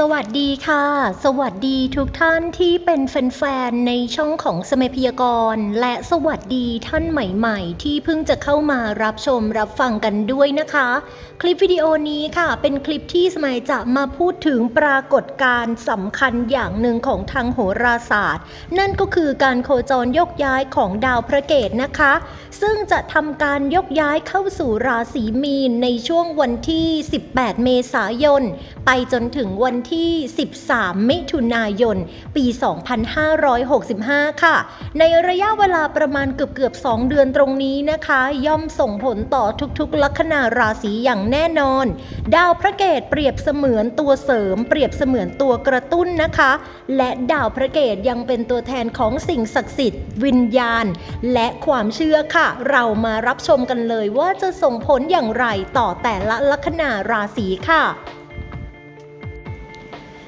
สวัสดีค่ะ สวัสดีทุกท่านที่เป็นแฟนๆ ในช่องของสมัยพยากรณ์และสวัสดีท่านใหม่ๆ ที่เพิ่งจะเข้ามารับชมรับฟังกันด้วยนะคะ คลิปวิดีโอนี้ค่ะ เป็นคลิปที่สมัยจะมาพูดถึงปรากฏการณ์สำคัญอย่างหนึ่งของทางโหราศาสตร์ นั่นก็คือการโคจรยกย้ายของดาวพระเกตนะคะ ซึ่งจะทำการยกย้ายเข้าสู่ราศีมีนในช่วงวันที่ 18 เมษายน ไปจนถึงวันที่ 13 มิถุนายน ปี 2565 ค่ะ ในระยะเวลาประมาณเกือบๆ2เดือนตรงนี้นะคะ ย่อมส่งผลต่อทุกๆ ลัคนาราศีอย่างแน่นอน ดาวพระเกตเปรียบเสมือนตัวเสริม เปรียบเสมือนตัวกระตุ้นนะคะ และดาวพระเกตยังเป็นตัวแทนของสิ่งศักดิ์สิทธิ์ วิญญาณ และความเชื่อค่ะ เรามารับชมกันเลยว่าจะส่งผลอย่างไรต่อแต่ละลัคนาราศีค่ะ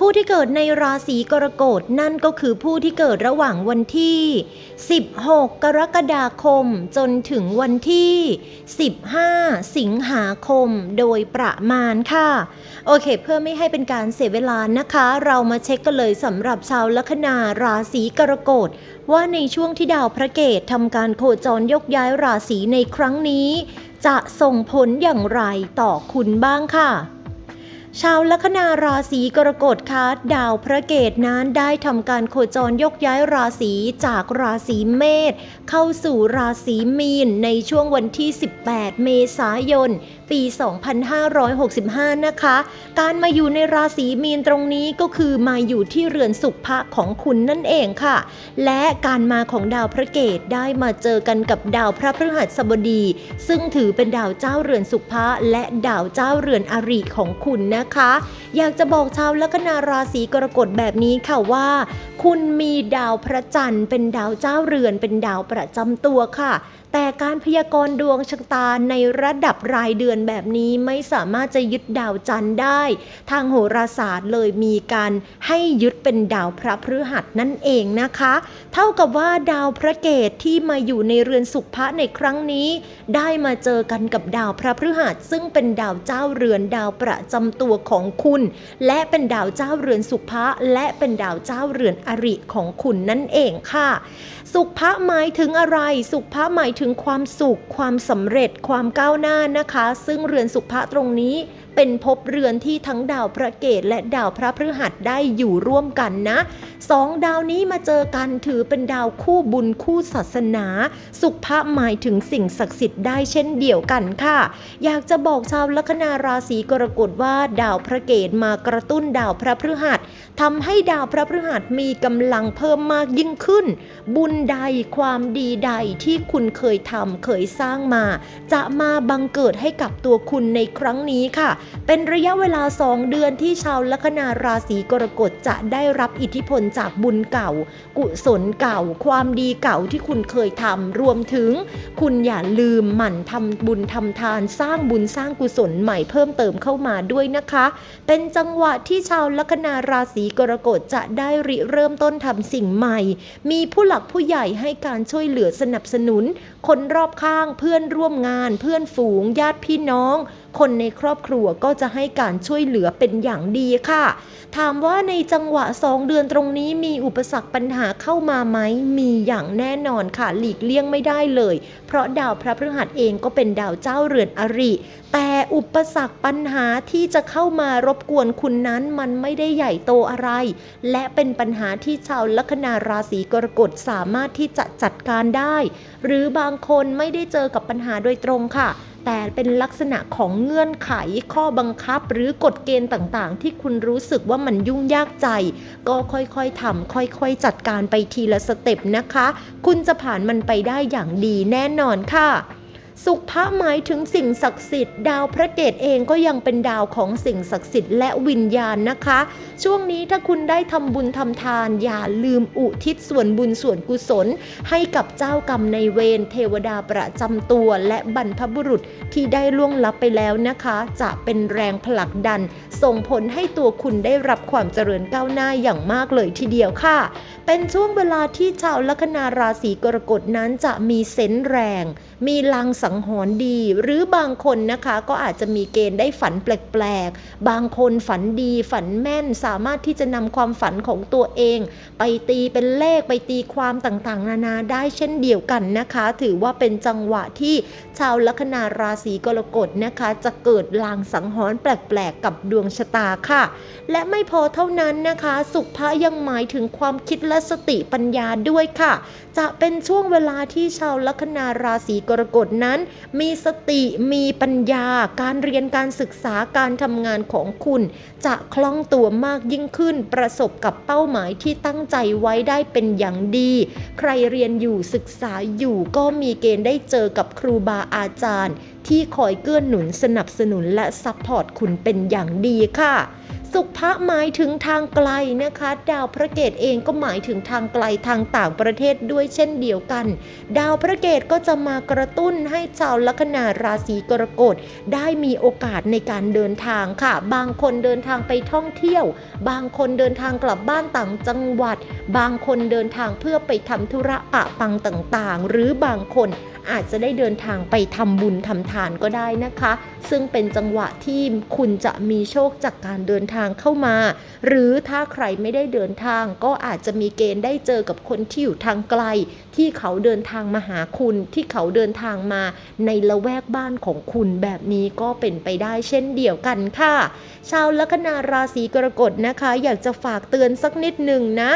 ผู้ที่เกิดในราศีกรกฎนั่นก็คือผู้ที่เกิดระหว่างวันที่ 16 กรกฎาคม จนถึงวันที่ 15 สิงหาคมโดยประมาณค่ะ โอเค เพื่อไม่ให้เป็นการเสียเวลานะคะ เรามาเช็คกันเลยสำหรับชาวลัคนาราศีกรกฎว่าในช่วงที่ดาวพระเกตทำการโคจรยกย้ายราศีในครั้งนี้ จะส่งผลอย่างไรต่อคุณบ้างค่ะ ชาวลัคนาราศีกรกฎคะดาวพระเกตนั้นได้ทำการโคจรยกย้ายราศีจากราศีเมษเข้าสู่ราศีมีนในช่วงวันที่ 18 เมษายน ปี 2565 นะคะ การมาอยู่ในราศีมีนตรงนี้ก็คือมาอยู่ที่เรือนสุขภะของคุณนั่นเองค่ะ และการมาของดาวพระเกตได้มาเจอกันกับดาวพระพฤหัสบดี ซึ่งถือเป็นดาวเจ้าเรือนสุขภะและดาวเจ้าเรือนอริของคุณนะคะ อยากจะบอกชาวลัคนาราศีกรกฎแบบนี้ค่ะว่า คุณมีดาวพระจันทร์ เป็นดาวเจ้าเรือนเป็นดาวประจำตัวค่ะ แต่การพยากรณ์ดวงชะตาในระดับรายเดือนแบบนี้ไม่สามารถจะยึดดาวจันทร์ได้ ทางโหราศาสตร์เลยมีการให้ยึดเป็นดาวพระพฤหัสนั่นเองนะคะ เท่ากับว่าดาวพระเกตที่มาอยู่ในเรือนสุภะในครั้งนี้ ได้มาเจอกันกับดาวพระพฤหัสซึ่งเป็นดาวเจ้าเรือนดาวประจำตัวของคุณ และเป็นดาวเจ้าเรือนสุภะและเป็นดาวเจ้าเรือนอริของคุณนั่นเองค่ะ สุภะหมายถึงอะไร สุภะหมายถึงความสุข ความสำเร็จ ความก้าวหน้านะคะซึ่งเรือนสุภะตรงนี้ เป็นภพเรือนที่ทั้งดาวพระเกตและดาวพระพฤหัสได้อยู่ร่วมกันนะสองดาวนี้มาเจอกันถือเป็นดาวคู่บุญคู่ศาสนา สุภะหมายถึงสิ่งศักดิ์สิทธิ์ได้เช่นเดียวกันค่ะ อยากจะบอกชาวลัคนาราศีกรกฎว่าดาวพระเกตมากระตุ้นดาวพระพฤหัสทำให้ดาวพระพฤหัสมีกำลังเพิ่มมากยิ่งขึ้น บุญใดความดีใดที่คุณเคยทำเคยสร้างมา จะมาบังเกิดให้กับตัวคุณในครั้งนี้ค่ะเป็นระยะเวลา 2 เดือนที่ชาวลัคนาราศีกรกฎจะได้รับอิทธิพลจากบุญเก่า กุศลเก่า ความดีเก่าที่คุณเคยทำรวมถึง คุณอย่าลืมหมั่นทำบุญทำทาน สร้างบุญสร้างกุศลใหม่เพิ่มเติมเข้ามาด้วยนะคะ เป็นจังหวะที่ชาวลัคนาราศีกรกฎจะได้ริเริ่มต้นทำสิ่งใหม่ มีผู้หลักผู้ใหญ่ให้การช่วยเหลือสนับสนุน คนรอบข้างเพื่อนร่วมงาน เพื่อนฝูงญาติพี่น้อง คนในครอบครัวก็จะให้การช่วยเหลือเป็นอย่างดีค่ะ ถามว่าในจังหวะ 2 เดือนตรงนี้มีอุปสรรคปัญหาเข้ามาไหมมีอย่างแน่นอนค่ะหลีกเลี่ยงไม่ได้เลย เพราะดาวพระพฤหัสเองก็เป็นดาวเจ้าเรือนอริ แต่อุปสรรคปัญหาที่จะเข้ามารบกวนคุณนั้นมันไม่ได้ใหญ่โตอะไร และเป็นปัญหาที่ชาวลัคนาราศีกรกฎสามารถที่จะจัดการได้ หรือบางคนไม่ได้เจอกับปัญหาโดยตรงค่ะ แต่เป็นลักษณะของเงื่อนไขข้อบังคับหรือกฎเกณฑ์ต่างๆ ที่คุณรู้สึกว่ามันยุ่งยากใจ ก็ค่อยๆทำค่อยๆ จัดการไปทีละสเต็ปนะคะ คุณจะผ่านมันไปได้อย่างดีแน่นอนค่ะ สุภะหมายถึงสิ่งศักดิ์สิทธิ์ดาวพระเกตเองก็ยังเป็นดาวของสิ่งศักดิ์สิทธิ์และวิญญาณนะคะ ช่วงนี้ถ้าคุณได้ทำบุญทำทาน อย่าลืมอุทิศส่วนบุญส่วนกุศล ให้กับเจ้ากรรมในเวรเทวดาประจำตัว และบรรพบุรุษที่ได้ล่วงลับไปแล้วนะคะ จะเป็นแรงผลักดัน ส่งผลให้ตัวคุณได้รับความเจริญก้าวหน้าอย่างมากเลยทีเดียวค่ะ เป็นช่วงเวลาที่ชาวลัคนาราศีกรกฎนั้นจะมีเซนส์แรง มีลางสัังหรณ์ดี หรือบางคนนะคะก็อาจจะมีเกณฑ์ได้ฝันแปลกๆ บางคนฝันดี ฝันแม่นสามารถที่จะนำความฝันของตัวเอง ไปตีเป็นเลขไปตีความต่างๆ นานาได้เช่นเดียวกันนะคะ ถือว่าเป็นจังหวะที่ชาวลัคนาราศีกรกฎนะคะ จะเกิดลางสังหรณ์แปลกๆ กับดวงชะตาค่ะ และไม่พอเท่านั้นนะคะ สุภะยังหมายถึงความคิดและสติปัญญาด้วยค่ะ จะเป็นช่วงเวลาที่ชาวลัคนาราศีกรกฎนั้น มีสติมีปัญญา การเรียนการศึกษาการทำงานของคุณ จะคล่องตัวมากยิ่งขึ้น ประสบกับเป้าหมายที่ตั้งใจไว้ได้เป็นอย่างดี ใครเรียนอยู่ศึกษาอยู่ก็มีเกณฑ์ได้เจอกับครูบาอาจารย์ ที่คอยเกื้อหนุนสนับสนุนและซัพพอร์ตคุณเป็นอย่างดีค่ะ สุภะหมายถึงทางไกลนะคะ ดาวพระเกตเองก็หมายถึงทางไกลทางต่างประเทศด้วยเช่นเดียวกัน ดาวพระเกตก็จะมากระตุ้นให้ชาวลัคนาราศีกรกฎได้มีโอกาสในการเดินทางค่ะ บางคนเดินทางไปท่องเที่ยว บางคนเดินทางกลับบ้านต่างจังหวัด บางคนเดินทางเพื่อไปทำธุระปะปังต่างๆ หรือบางคนอาจจะได้เดินทางไปทำบุญทำทานก็ได้นะคะ ซึ่งเป็นจังหวะที่คุณจะมีโชคจากการเดินทางางเข้ามา หรือถ้าใครไม่ได้เดินทาง ก็อาจจะมีเกณฑ์ได้เจอกับคนที่อยู่ทางไกล ที่เขาเดินทางมาหาคุณ ที่เขาเดินทางมา ในละแวกบ้านของคุณแบบนี้ก็เป็นไปได้เช่นเดียวกันค่ะ ชาวลัคนาราศีกรกฎนะคะ อยากจะฝากเตือนสักนิดหนึ่งนะ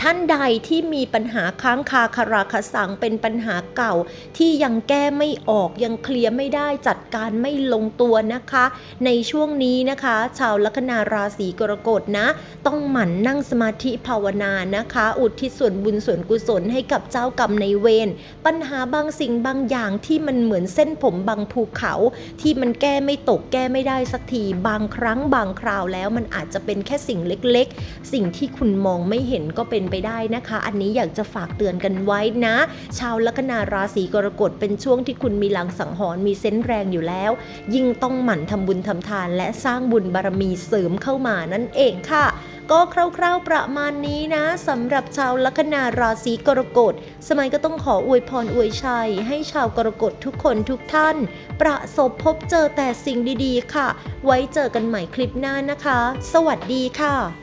ท่านใดที่มีปัญหาค้างคาคาราคาสังเป็นปัญหาเก่า ที่ยังแก้ไม่ออกยังเคลียร์ไม่ได้จัดการไม่ลงตัวนะคะ ในช่วงนี้นะคะ ชาวลัคนาราศีกรกฎนะ ต้องหมั่นนั่งสมาธิภาวนานะคะ อุทิศส่วนบุญส่วนกุศลให้กับเจ้ากรรมในเวรปัญหาบางสิ่งบางอย่างที่มันเหมือนเส้นผมบางภูเขา ที่มันแก้ไม่ตกแก้ไม่ได้สักทีบางครั้งบางคราวแล้วมันอาจจะเป็นแค่สิ่งเล็ก ๆ สิ่งที่คุณมองไม่เห็นก็เป็นไปได้นะคะ อันนี้อยากจะฝากเตือนกันไว้นะ ชาวลัคนาราศีกรกฎเป็นช่วงที่คุณมีลังสังหรณ์มีเซนส์แรงอยู่แล้ว ยิ่งต้องหมั่นทำบุญทำทาน และสร้างบุญบารมีเสริมเข้ามานั่นเองค่ะก็คร่าวๆประมาณนี้นะสำหรับชาวลัคนาราศีกรกฎ สมัยก็ต้องขออวยพรอวยชัย ให้ชาวกรกฎทุกคนทุกท่าน ประสบพบเจอแต่สิ่งดีๆ ค่ะ ไว้เจอกันใหม่คลิปหน้านะคะ สวัสดีค่ะ